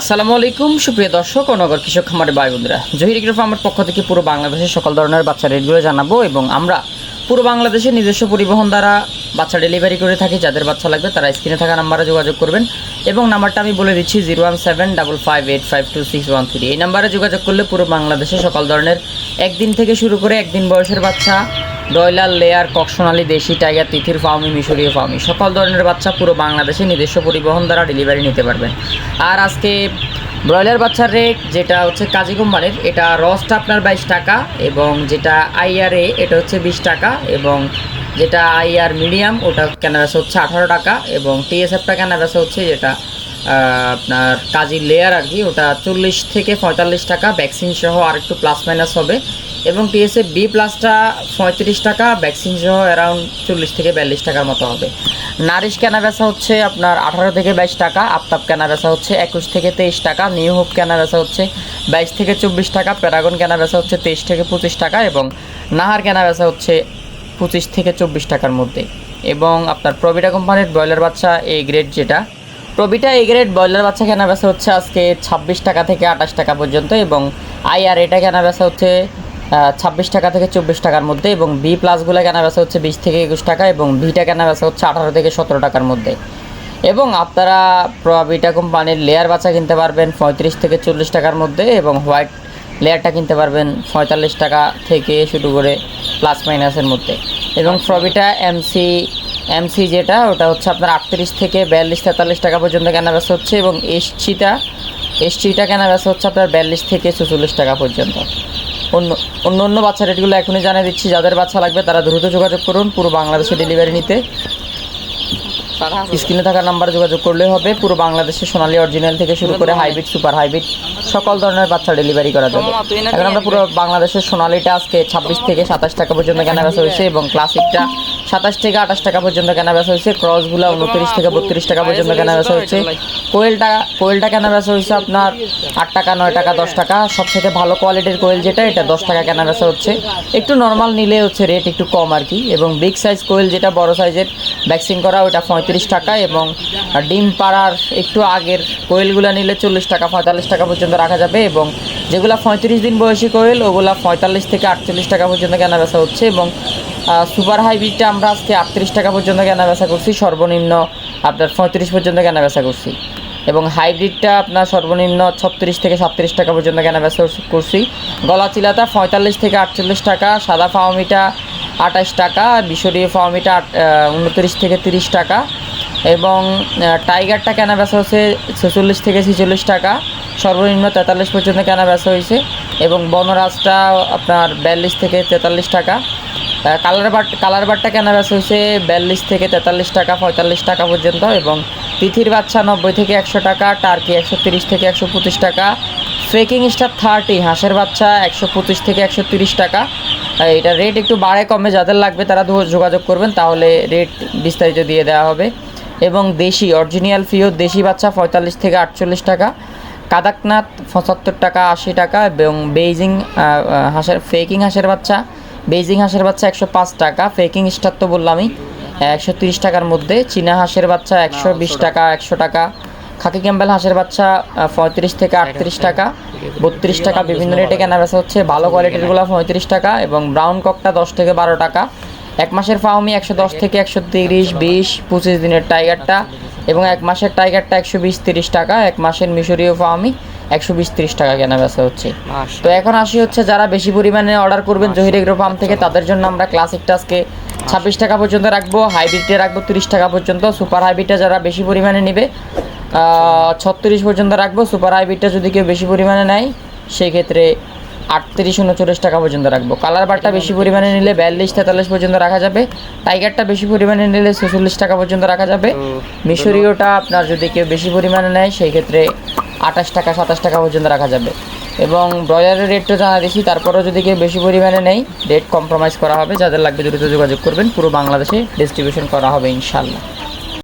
আসসালামু আলাইকুম, সুপ্রিয় দর্শক ও নগর কৃষক খামারের ভাই বন্ধুরা জহির এগ্রো আমার পক্ষ থেকে পুরো বাংলাদেশের সকল ধরনের বাচ্চা রেটগুলো জানাব এবং আমরা পুরো বাংলাদেশে নিজস্ব পরিবহন দ্বারা বাচ্চা ডেলিভারি করে থাকি। যাদের বাচ্চা লাগবে তারা স্ক্রিনে থাকা নাম্বারে যোগাযোগ করবেন এবং নাম্বারটা আমি বলে দিচ্ছি zero one seven double five eight five two six one three. এই নাম্বারে যোগাযোগ করলে পুরো বাংলাদেশে সকল ধরনের একদিন থেকে শুরু করে একদিন বয়সের বাচ্চা ব্রয়লার লেয়ার ককসোনালি দেশি টাইগার তিথির ফার্মি মিশরীয় ফার্মি সকল ধরনের বাচ্চা পুরো বাংলাদেশে নিজস্ব পরিবহন দ্বারা ডেলিভারি নিতে পারবেন। আর আজকে ব্রয়লার বাচ্চার রেট যেটা হচ্ছে কাজী কোম্পানির এটা রসটা আপনার বাইশ টাকা এবং যেটা আইআরএ এটা হচ্ছে বিশ টাকা এবং যেটা আইআর মিডিয়াম ওটা কেনাবেচা হচ্ছে আঠারো টাকা এবং টিএসএফটা কেনাবেচা হচ্ছে যেটা আপনার কাজী লেয়ার আর কি, ওটা চল্লিশ থেকে পঁয়তাল্লিশ টাকা। ভ্যাকসিন সহ আর একটু প্লাস মাইনাস হবে। এবং টিএসএফ বি প্লাসটা পঁয়ত্রিশ টাকা ভ্যাকসিন সহ অ্যারাউন্ড চল্লিশ থেকে বিয়াল্লিশ টাকার মতো হবে। নারিশ কেনা বেচা হচ্ছে আপনার আঠারো থেকে বাইশ টাকা, আফতাব কেনা বেচা হচ্ছে একুশ থেকে তেইশ টাকা, নিউ হোপ কেনা বেচা হচ্ছে বাইশ থেকে চব্বিশ টাকা, প্যারাগন কেনা বেচা হচ্ছে তেইশ থেকে পঁচিশ টাকা এবং নাহার কেনা বেচা হচ্ছে পঁচিশ থেকে চব্বিশ টাকার মধ্যে। এবং আপনার প্রবিটা কোম্পানির ব্রয়লার বাচ্চা এ গ্রেড যেটা, প্রবিটা এই গ্রেড ব্রয়লার বাচ্চা কেনা বেচা হচ্ছে আজকে ছাব্বিশ টাকা থেকে আঠাশ টাকা পর্যন্ত এবং আই আর এটা কেনা বেচা হচ্ছে ছাব্বিশ টাকা থেকে চব্বিশ টাকার মধ্যে এবং বি প্লাসগুলো কেনা বেচা হচ্ছে বিশ থেকে একুশ টাকা এবং ভিটা কেনা বেচা হচ্ছে আঠারো থেকে সতেরো টাকার মধ্যে। এবং আপনারা প্রবিটা কোম্পানির লেয়ার বাচ্চা কিনতে পারবেন পঁয়ত্রিশ থেকে চল্লিশ টাকার মধ্যে এবং হোয়াইট লেয়ারটা কিনতে পারবেন পঁয়তাল্লিশ টাকা থেকে শুরু করে প্লাস মাইনাসের মধ্যে। এবং প্রবিটা এমসি এমসি যেটা, ওটা হচ্ছে আপনার আটত্রিশ থেকে বিয়াল্লিশ, তেতাল্লিশ টাকা পর্যন্ত কেনা বেচা হচ্ছে এবং এসছিটা এসছিটা কেনা বেচা হচ্ছে আপনার বিয়াল্লিশ থেকে চুচল্লিশ টাকা পর্যন্ত। অন্য অন্য অন্য বাচ্চা রেটগুলো এখনই জানিয়ে দিচ্ছি। যাদের বাচ্চা লাগবে তারা দ্রুত যোগাযোগ করুন। পুরো বাংলাদেশে ডেলিভারি নিতে। স্ক্রিনে থাকা নাম্বার যোগাযোগ করলে হবে। পুরো বাংলাদেশে সোনালী অরিজিনাল থেকে শুরু করে হাইব্রিড সুপার হাইব্রিড সকল ধরনের বাচ্চা ডেলিভারি করা যাবে। এখন আমরা পুরো বাংলাদেশের সোনালিটা আজকে ছাব্বিশ থেকে সাতাশ টাকা পর্যন্ত কেনা বেচা হয়েছে এবং ক্লাসিকটা সাতাশ থেকে আঠাশ টাকা পর্যন্ত কেনা বেচা হয়েছে ক্রসগুলো উনত্রিশ থেকে বত্রিশ টাকা পর্যন্ত কেনা বেচা হয়েছে। কোয়েলটা কোয়েলটা কেনা বেচা হয়েছে আপনার আট টাকা, নয় টাকা, দশ টাকা। সব থেকে ভালো কোয়ালিটির কোয়েল যেটা, এটা দশ টাকা কেনা বেচা হচ্ছে। একটু নর্মাল নিলে হচ্ছে রেট একটু কম আর কি। এবং বিগ সাইজ কোয়েল যেটা, বড় সাইজের ভ্যাকসিন করা ওটা পঁয়ত্রিশ টাকা এবং ডিম পাড়ার একটু আগের কোয়েলগুলো নিলে চল্লিশ টাকা, পঁয়তাল্লিশ টাকা পর্যন্ত রাখা যাবে এবং যেগুলো পঁয়ত্রিশ দিন বয়সী কোয়েল, ওগুলা পঁয়তাল্লিশ থেকে আটচল্লিশ টাকা পর্যন্ত কেনা বেচা হচ্ছে এবং সুপার হাইব্রিডটা আমরা আজকে আটত্রিশ টাকা পর্যন্ত কেনা বেচা করছি, সর্বনিম্ন আপনার পঁয়ত্রিশ পর্যন্ত কেনা বেচা করছি। এবং হাইব্রিডটা আপনার সর্বনিম্ন ছত্রিশ থেকে সাতত্রিশ টাকা পর্যন্ত কেনা বেচা করছি গলা চিলাটা পঁয়তাল্লিশ থেকে আটচল্লিশ টাকা, সাদা ফাওমিটা আঠাশ টাকা, বিশরীয় ফাওমিটা উনত্রিশ থেকে তিরিশ টাকা। এবং টাইগারটা কেনা বেচা হচ্ছে ছেচল্লিশ থেকে ছেচল্লিশ টাকা, সর্বনিম্ন তেতাল্লিশ পর্যন্ত কেনা বেচা হয়েছে। এবং বনরাজটা আপনার বিয়াল্লিশ থেকে তেতাল্লিশ টাকা। কালার বাট কালার বাটটা কেনা বেচা হয়েছে বিয়াল্লিশ থেকে তেতাল্লিশ টাকা, পঁয়তাল্লিশ টাকা পর্যন্ত এবং তিথির বাচ্চা নব্বই থেকে একশো টাকা, টার্কি একশো তিরিশ থেকে একশো পঁচিশ টাকা ফেকিং স্টার থার্টি হাঁসের বাচ্চা একশো পঁচিশ থেকে একশো তিরিশ টাকা। এটা রেট একটু বাড়ে কমে, যাদের লাগবে তারা যোগাযোগ করবেন, তাহলে রেট বিস্তারিত দিয়ে দেওয়া হবে। এবং দেশি অরিজিনাল ফিও দেশি বাচ্চা পঁয়তাল্লিশ থেকে আটচল্লিশ টাকা, কাদাকনাথ পঁচাত্তর টাকা আশি টাকা এবং বেইজিং হাঁসের ফেকিং হাঁসের বাচ্চা বেইজিং হাঁসের বাচ্চা একশো পাঁচ টাকা, ফেকিং স্টার তো বললামই, একশো তিরিশ টাকার মধ্যে। চীনা হাঁসের বাচ্চা একশো বিশ টাকা, একশো টাকা। খাকি ক্যাম্বেল হাঁসের বাচ্চা পঁয়ত্রিশ থেকে আটত্রিশ টাকা। বত্রিশ টাকা বিভিন্ন রেটে কেনা বেচা হচ্ছে, ভালো কোয়ালিটিরগুলো পঁয়ত্রিশ টাকা এবং ব্রাউন ককটা দশ থেকে বারো টাকা। এক মাসের ফাউমি একশো দশ থেকে একশো তিরিশ, বিশ, পঁচিশ দিনের টাইগারটা এবং এক মাসের টাইগারটা একশো বিশ, তিরিশ টাকা। এক মাসের মিশরীয় ফাউমি একশো বিশ তিরিশ টাকা কেনা বেচা হচ্ছে। তো এখন আসি হচ্ছে যারা বেশি পরিমাণে অর্ডার করবেন জহির এগ্রো ফার্ম থেকে তাদের জন্য আমরা ক্লাসিকটা আজকে ছাব্বিশ টাকা পর্যন্ত রাখব হাইব্রিডে রাখব তিরিশ টাকা পর্যন্ত সুপার হাইব্রিডটা যারা বেশি পরিমাণে নেবে ছত্রিশ পর্যন্ত রাখব সুপার হাইব্রিডটা যদি কেউ বেশি পরিমাণে নেয় সেই ক্ষেত্রে আটত্রিশ উনচল্লিশ টাকা পর্যন্ত রাখব। কালার বারটা বেশি পরিমাণে নিলে বিয়াল্লিশ তেতাল্লিশ পর্যন্ত রাখা যাবে। টাইগারটা বেশি পরিমাণে নিলে ছেচল্লিশ টাকা পর্যন্ত রাখা যাবে। মিশরীয়টা আপনার যদি কেউ বেশি পরিমাণে নেয় সেই ক্ষেত্রে আঠাশ টাকা, সাতাশ টাকা পর্যন্ত রাখা যাবে। এবং ব্রয়লারের রেটটা জানা দেখি তারপরেও যদি কেউ বেশি পরিমাণে নেই রেট কম্প্রোমাইজ করা হবে। যাদের লাগবে দ্রুত যোগাযোগ করবেন, পুরো বাংলাদেশে ডিস্ট্রিবিউশন করা হবে ইনশাল্লাহ